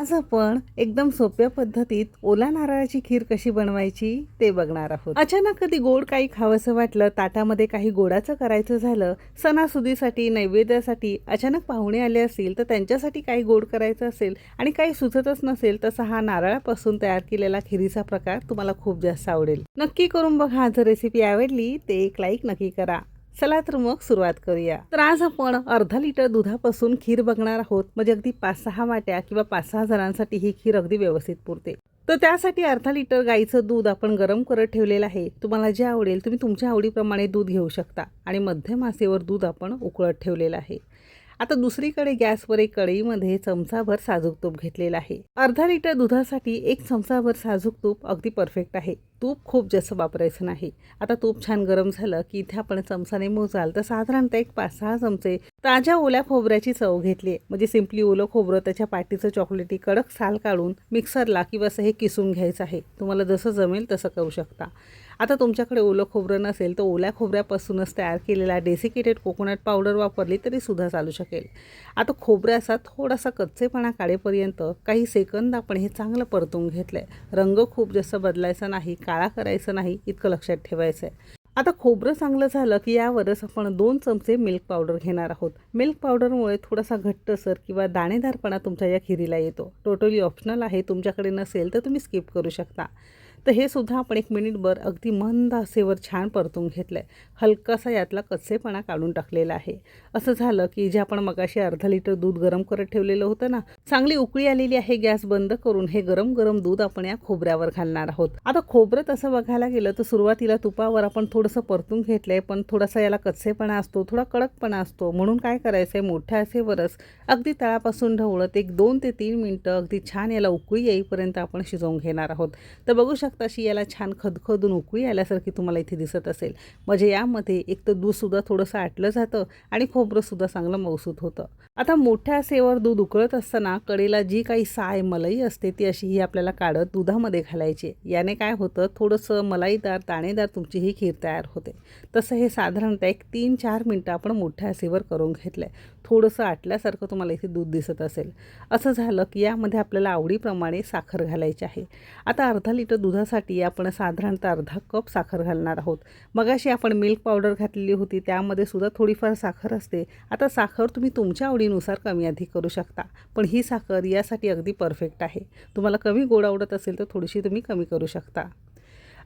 आज आपण एकदम सोप्या पद्धतीत ओला नारळाची खीर कशी बनवायची ते बघणार आहोत. अचानक कधी गोड काही खावंसं वाटलं ताटामध्ये काही गोडाचं करायचं झालं सणासुदीसाठी नैवेद्यासाठी अचानक पाहुणे आले असतील तर त्यांच्यासाठी काही गोड करायचं असेल आणि काही सुचतच नसेल तसा हा नारळापासून तयार केलेला खिरीचा प्रकार तुम्हाला खूप जास्त आवडेल. नक्की करून बघा जर रेसिपी आवडली ते एक लाईक नक्की करा. चला तर मग सुरुवात करूया. तर आज आपण अर्धा लिटर दुधापासून खीर बघणार आहोत. म्हणजे अगदी पाच सहा वाट्या किंवा पाच सहा जणांसाठी ही खीर अगदी व्यवस्थित पुरते. तर त्यासाठी अर्धा लिटर गाईचं दूध आपण गरम करत ठेवलेलं आहे. तुम्हाला जे आवडेल तुम्ही तुमच्या आवडीप्रमाणे दूध घेऊ शकता. आणि मध्यम मासेवर दूध आपण उकळत ठेवलेलं आहे. आता दुसरीकडे गॅसवर एक कढईमध्ये चमचाभर साजूक तूप घेतलेलं आहे. अर्धा लिटर दुधासाठी एक चमचाभर साजूक तूप अगदी परफेक्ट आहे. तूप खूप जास्त वापरायचं नाही. आता तूप छान गरम झालं की इथे आपण चमचाने मोजाल तर साधारणतः एक पाच सहा चमचे ताज्या ओल्या खोबऱ्याची चव घेतली म्हणजे सिम्पली ओलं खोबरं त्याच्या पाटीचं चॉकलेटी कडक साल काढून मिक्सरला किंवा असं हे किसून घ्यायचं आहे. तुम्हाला जसं जमेल तसं करू शकता. आता तुमच्याकडे ओलं खोबरं नसेल तर ओल्या खोबऱ्यापासूनच तयार केलेला डेसिकेटेड कोकोनट पावडर वापरली तरी सुद्धा चालू शकेल. आता खोबऱ्याचा थोडासा कच्चेपणा काढेपर्यंत काही सेकंद आपण हे चांगलं परतून घेतलं आहे रंग खूप जास्त बदलायचा नाही काळा करायचं नाही इतकं लक्षात ठेवायचं आहे आता खोबरं चांगलं झालं की यावरच आपण दोन चमचे मिल्क पावडर घेणार आहोत. मिल्क पावडरमुळे थोडासा घट्टसर किंवा दाणेदारपणा तुमच्या या खिरीला येतो. टोटली ऑप्शनल आहे तुमच्याकडे नसेल तर तुम्ही स्किप करू शकता. तर हे सुद्धा आपण एक मिनिटभर अगदी मंद असेवर छान परतून घेतलं आहे हलकासा यातला कच्चेपणा काढून टाकलेला आहे. असं झालं की जे आपण मगाशी अर्धा लिटर दूध गरम करत ठेवलेलं होतं ना चांगली उकळी आलेली आहे गॅस बंद करून हे गरम गरम दूध आपण या खोबऱ्यावर घालणार आहोत. आता खोबरं तसं बघायला गेलं तर सुरुवातीला तुपावर आपण थोडंसं परतून घेतलं आहे पण थोडासा याला कच्चेपणा असतो थोडा कडकपणा असतो. म्हणून काय करायचं आहे मोठ्या असेवरच अगदी तळापासून ढवळत एक दोन ते तीन मिनटं अगदी छान याला उकळी येईपर्यंत आपण शिजवून घेणार आहोत. तर बघू शकता अशी याला छान खदखदून उकळी आल्यासारखी तुम्हाला इथे दिसत असेल. म्हणजे यामध्ये एक तर दूधसुद्धा थोडंसं आटलं जातं आणि खोबरंसुद्धा चांगलं मौसूत होतं. आता मोठ्या आसेवर दूध उकळत असताना कडेला जी काही साय मलई असते ती अशी ही आपल्याला काढत दुधामध्ये घालायची. याने काय होतं थोडंसं मलाईदार दाणेदार तुमची ही खीर तयार होते. तसं हे साधारणतः एक तीन चार मिनटं आपण मोठ्या आसेवर करून घेतलं आहे थोडंसं आटल्यासारखं तुम्हाला इथे दूध दिसत असेल. असं झालं की यामध्ये आपल्याला आवडीप्रमाणे साखर घालायची आहे. आता अर्धा लिटर दुधा दुधासाठी आपण साधारणतः अर्धा कप साखर घालणार आहोत. मगाशी आपण मिल्क पावडर घातलेली होती त्यामध्ये सुद्धा थोडीफार साखर असते. आता साखर तुम्ही तुमच्या आवडीनुसार कमी अधिक करू शकता. पण ही साखर यासाठी अगदी परफेक्ट आहे. तुम्हाला कमी गोड आवडत असेल तर थोडीशी तुम्ही कमी करू शकता.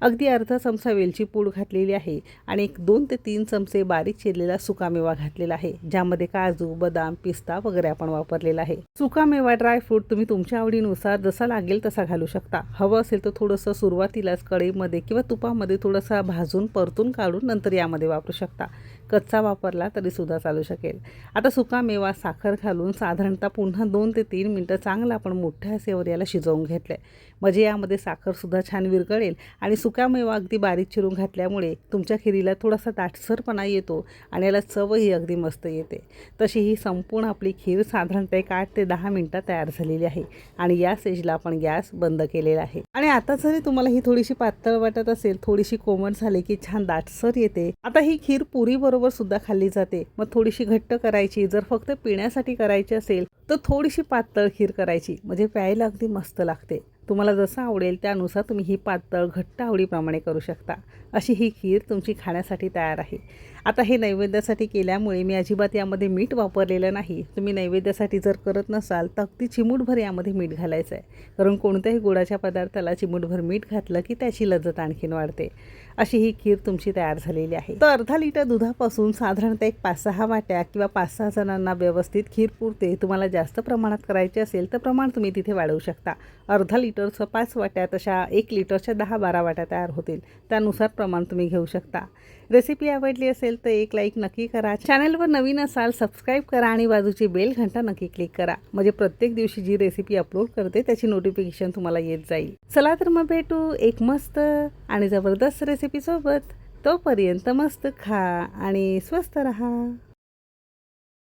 अगदी अर्धा चमचा वेलची पूड घातलेली आहे आणि एक दोन ते तीन चमचे बारीक चिरलेला सुकामेवा घातलेला आहे ज्यामध्ये काजू बदाम पिस्ता वगैरे आपण वापरलेला आहे. सुकामेवा ड्रायफ्रूट तुम्ही तुमच्या आवडीनुसार जसा लागेल तसा घालू शकता. हवं असेल तर थोडंसं सुरुवातीलाच कढईमध्ये किंवा तुपामध्ये थोडंसं भाजून परतून काढून नंतर यामध्ये वापरू शकता. कच्चा वापरला तरीसुद्धा चालू शकेल. आता सुका मेवा साखर घालून साधारणतः पुन्हा दोन ते तीन मिनटं चांगलं आपण मोठ्या सेवर याला शिजवून घेतलं आहे म्हणजे यामध्ये साखरसुद्धा छान विरघळेल आणि सुका मेवा अगदी बारीक चिरून घातल्यामुळे तुमच्या खिरीला थोडासा दाटसरपणा येतो आणि याला चवही अगदी मस्त येते. तशी ही संपूर्ण आपली खीर साधारणतः एक आठ ते दहा मिनटं तयार झालेली आहे आणि या स्टेजला आपण गॅस बंद केलेला आहे. आणि आता जरी तुम्हाला ही थोडीशी पातळ वाटत असेल थोडीशी कोमट झाली की छान दाटसर येते आता ही खीर पुरी बरोबर सुद्धा खाल्ली जाते. मग थोडीशी घट्ट करायची. जर फक्त पिण्यासाठी करायची असेल तर थोडीशी पातळ खीर करायची. म्हणजे प्यायला अगदी मस्त लागते. तुम्हाला जसं आवडेल त्यानुसार तुम्ही ही पातळ घट्ट आवडीप्रमाणे करू शकता. अशी ही खीर तुमची खाण्यासाठी तयार आहे. आता हे नैवेद्यासाठी केल्यामुळे मी अजिबात यामध्ये मीठ वापरलेलं नाही. तुम्ही नैवेद्यासाठी जर करत नसाल तर अगदी चिमूटभर यामध्ये मीठ घालायचं आहे कारण कोणत्याही गोडाच्या पदार्थाला चिमूटभर मीठ घातलं की त्याची लज्जत आणखीन वाढते. अशी ही खीर तुमची तयार झालेली आहे. तर अर्धा लिटर दुधापासून साधारणतः एक पाच सहा वाट्या किंवा पाच सहा जणांना व्यवस्थित खीर पुरते. तुम्हाला जास्त प्रमाणात करायची असेल तर प्रमाण तुम्ही तिथे वाढवू शकता. अर्धा लिटरचं पाच वाट्या तशा एक लिटरच्या दहा बारा वाट्या तयार होतील. त्यानुसार प्रमाण तुम्ही घेऊ शकता. रेसिपी आवडली असेल तर एक लाईक नक्की करा. चॅनलवर नवीन असाल सबस्क्राईब करा आणि बाजूची बेल घंटा नक्की क्लिक करा. म्हणजे प्रत्येक दिवशी जी रेसिपी अपलोड करते त्याची नोटिफिकेशन तुम्हाला येत जाईल. चला तर मग भेटू एक मस्त आणि जबरदस्त रेसिपीसोबत तोपर्यंत मस्त खा आणि स्वस्त रहा.